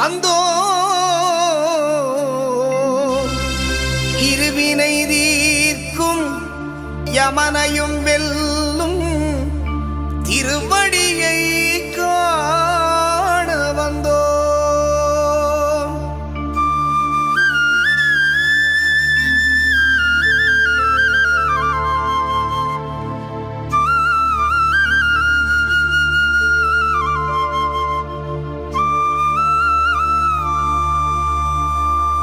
வந்தோ இருவினை தீர்க்கும் யமனையும் வெல்லும்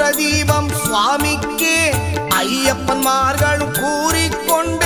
பிரதீபம் சுவாமிக்கே ஐயப்பன்மார்களும் கூறிக்கொண்டு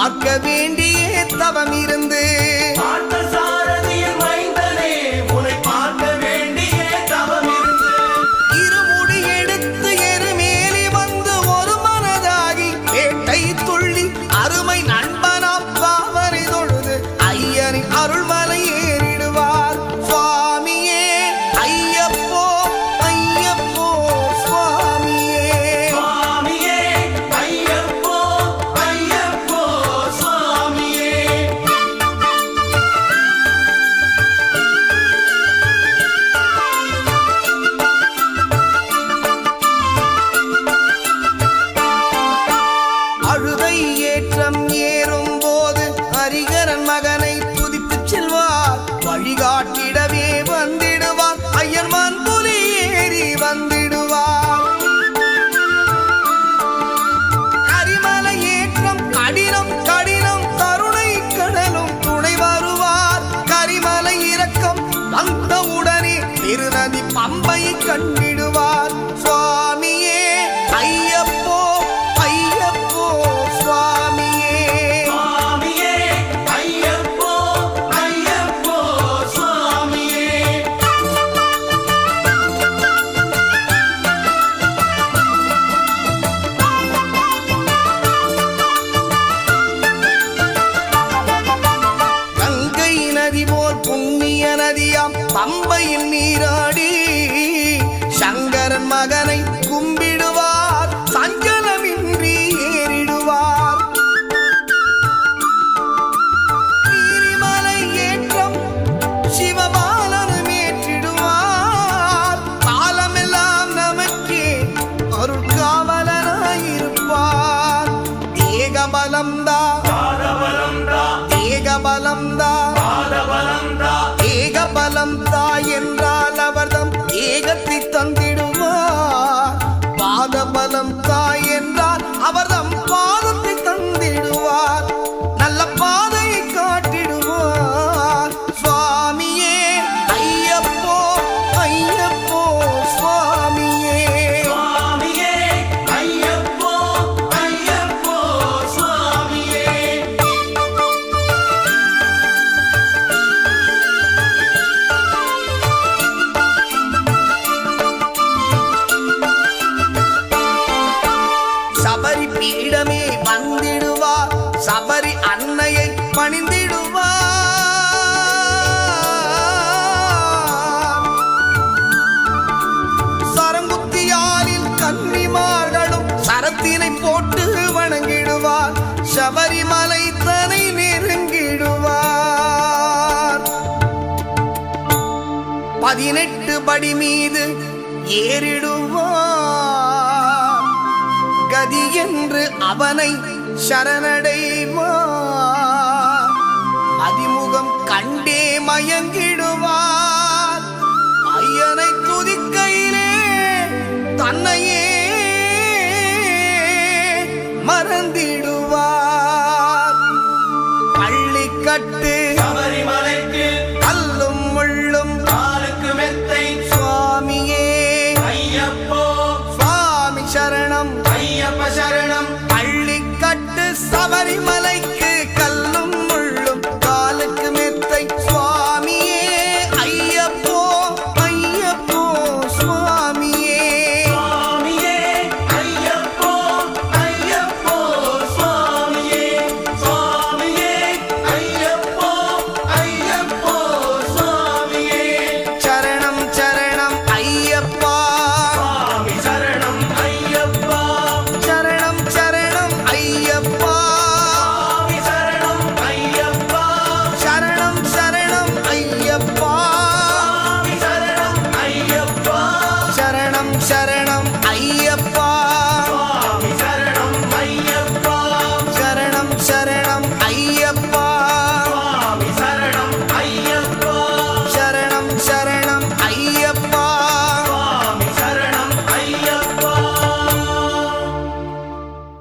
பார்க்க வேண்டிய தவம் இருந்து பம்பையில் நீராடி சங்கரன் மகனை கும்பிடுவார் சஞ்சலமின்றி ஏறிடுவார். நீரிமலை ஏற்றம் சிவபாலனும் ஏற்றிடுவார். காலமெல்லாம் நமக்கே அருட்காவலனாயிருப்பார். ஏகபலம்தான் பதினெட்டு படி மீது ஏறிடுவான். கதி என்று அவனை சரணடைவான். அதிமுகம் கண்டே மயங்கிடுவான். ಶರಣ